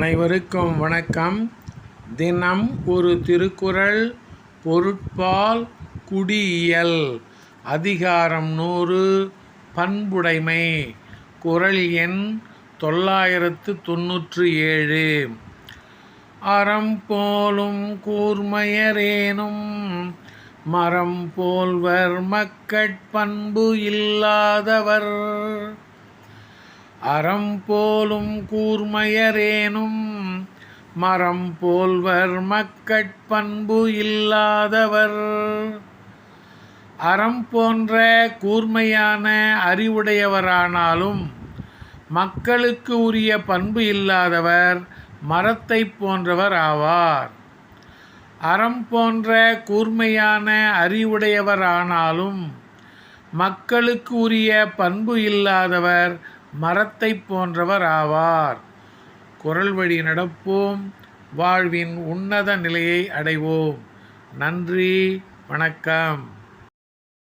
அனைவருக்கும் வணக்கம். தினம் ஒரு திருக்குறள் பொருட்பால் குடியியல். அதிகாரம் நூறு பண்புடைமை. குரல் எண் தொள்ளாயிரத்து தொன்னூற்று ஏழு. அறம் போலும் கூர்மையரேனும் மரம் போல்வர் மக்கட்பண்பு இல்லாதவர். அறம் போலும் கூர்மையரேனும் மரம் போல்வர் மக்கட்பண்பு இல்லாதவர். அறம் போன்ற கூர்மையான அறிவுடையவரானாலும் மக்களுக்கு உரிய பண்பு இல்லாதவர் மரத்தை போன்றவர் ஆவார். அறம் போன்ற கூர்மையான அறிவுடையவரானாலும் மக்களுக்கு உரிய பண்பு இல்லாதவர் மரத்தை போன்றவர் ஆவார். குரல் வழி நடப்போம். வாழ்வின் உன்னத நிலையை அடைவோம். நன்றி. வணக்கம்.